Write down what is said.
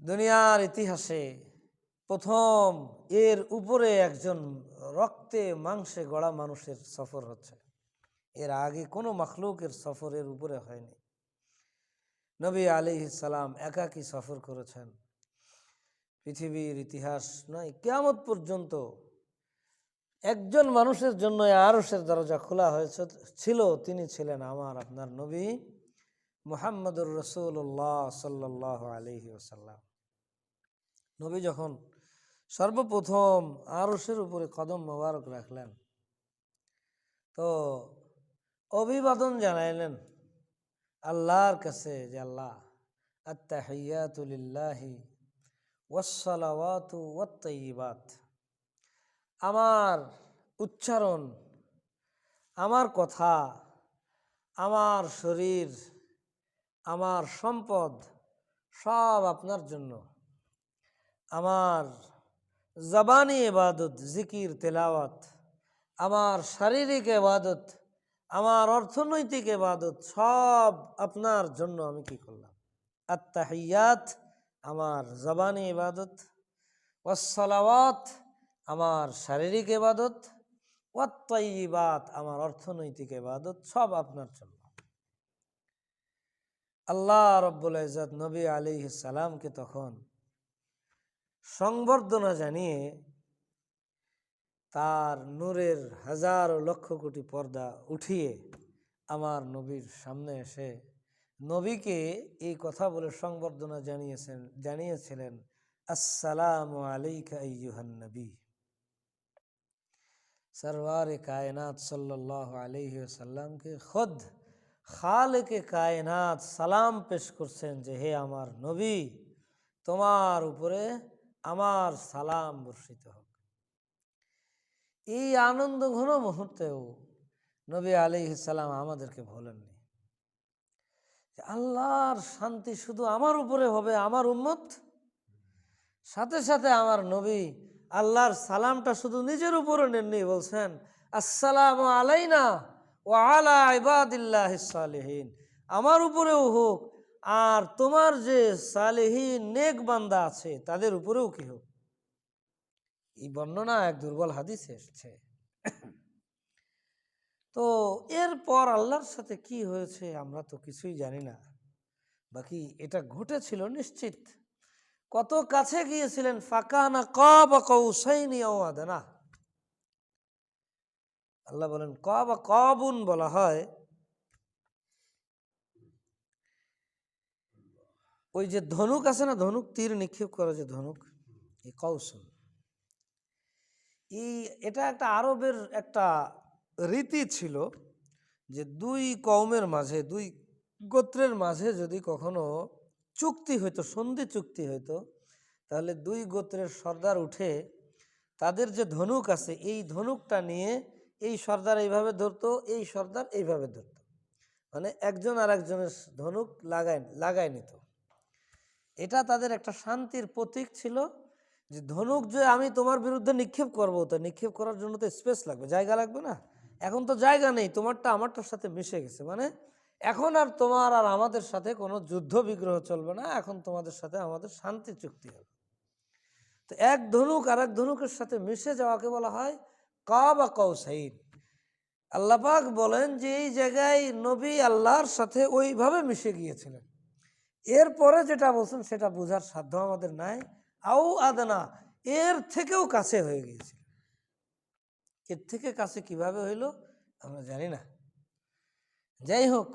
দুনিয়ার ইতিহাসে প্রথম এর উপরে একজন রক্তে মাংসে গড়া মানুষের সফর হচ্ছে। এর আগে কোনো মখলুকের সফরের উপরে হয়নি। নবী আলি সালাম একাকী সফর করেছেন। পৃথিবীর ইতিহাস নয়, কেয়ামত পর্যন্ত একজন মানুষের জন্য আরসের দরজা খোলা হয়েছে, ছিল, তিনি ছিলেন আমার আপনার নবী। মুহাম্মদুর রসুল্লাহ সাল্লাহ আলহি ওসাল্লাম নবী যখন সর্বপ্রথম আরসের উপরে কদম মোবারক রাখলেন, তো অভিবাদন জানাইলেন আল্লাহর কাছে যে আল্লাহ আত্মাহিয়াতুলিল্লাহি ওয়াসালাওয়াতু ওয়াত্তাইবাত আমার উচ্চারণ, আমার কথা, আমার শরীর আমার সম্পদ সব আপনার জন্য। আমার জবানি এবাদত জিকির, তেলাওয়াত, আমার শারীরিক এবাদত আমার অর্থনৈতিক এবাদত সব আপনার জন্য আমি কি করলাম? আত্মাহিয়াত আমার জবানি এবাদত ওয়াসালাওয়াত আমার শারীরিক এবাদত ওয়াত্তাইবাত আমার অর্থনৈতিক এবাদত সব আপনার জন্য। আল্লাহ রব্বুল ইজত নবী আলী সালামকে তখন সংবর্ধনা জানিয়ে তার নূরের হাজার লক্ষ কোটি পর্দা উঠিয়ে আমার নবীর সামনে এসে নবীকে এই কথা বলে সংবর্ধনা জানিয়েছেন, জানিয়েছিলেন, আসসালাম আলাইকা আইয়ুহান নবী। সরওয়ার কায়নাত সাল্লাল্লাহু আলাইহি ওয়াসাল্লামকে খুদ খালেকে কায়নাত সালাম পেশ করছেন যে, হে আমার নবী, তোমার উপরে আমার সালাম বর্ষিত হোক। এই আনন্দ ঘন মুহূর্তেও নবী আলি সালাম আমাদেরকে ভোলেননি যে, আল্লাহর শান্তি শুধু আমার উপরে হবে, আমার উম্মত। সাথে সাথে আমার নবী আল্লাহর সালামটা শুধু নিজের উপরে নেননি, বলছেন, আসসালাম আলাইনা ও আলা ইবাদিল্লাহ সালেহীন, আমার উপরেও হোক, আর তোমার যে সালেহীন নেক বান্দা আছে, তাদের উপরেও কি হোক? এই বর্ণনা এক দুর্বল হাদিসে এসছে। তো এরপর আল্লাহর সাথে কি হয়েছে আমরা তো কিছুই জানি না। বাকি এটা ঘটেছিল নিশ্চিত। কত কাছে গিয়েছিলেন? ফাঁকানা কব কৌসাইনি আদানা। আল্লাহ বলেন, কব কবুন বলা হয়। ওই যে ধনুক আছে না, ধনুক তীর নিক্ষেপ করা যে ধনুক, এই কৌশল। এই, এটা একটা আরবের একটা রীতি ছিল যে দুই কওমের মাঝে, দুই গোত্রের মাঝে যদি কখনো চুক্তি হইতো, সন্ধি চুক্তি হইতো, তাহলে দুই গোত্রের সর্দার উঠে তাদের যে ধনুক আছে, এই ধনুকটা নিয়ে এই সর্দার এইভাবে ধরতো, এই সর্দার এইভাবে ধরতো। মানে একজন আর একজনের ধনুক লাগায় লাগায় নিত। এটা তাদের একটা শান্তির প্রতীক ছিল যে ধনুক যে আমি তোমার বিরুদ্ধে নিক্ষেপ করব, তো নিক্ষেপ করার জন্য তো স্পেস লাগবে, জায়গা লাগবে না। এখন তো জায়গা নেই, তোমারটা আমারটার সাথে মিশে গেছে। মানে এখন আর তোমার আর আমাদের সাথে কোনো যুদ্ধ বিগ্রহ চলবে না, এখন তোমাদের সাথে আমাদের শান্তি চুক্তি হবে। তো এক ধনুক আর এক ধনুকের সাথে মিশে যাওয়াকে বলা হয় কা বা কৌসাইন আল্লাপাক বলেন যে এই জায়গায় নবী আল্লাহর সাথে ওইভাবে মিশে গিয়েছিলেন। এরপরে যেটা বলছেন সেটা বোঝার সাধ্য আমাদের নাই। আও আদনা, এর থেকেও কাছে হয়ে গিয়েছিল এর থেকে কাছে কীভাবে হইল আমরা জানি না। যাই হোক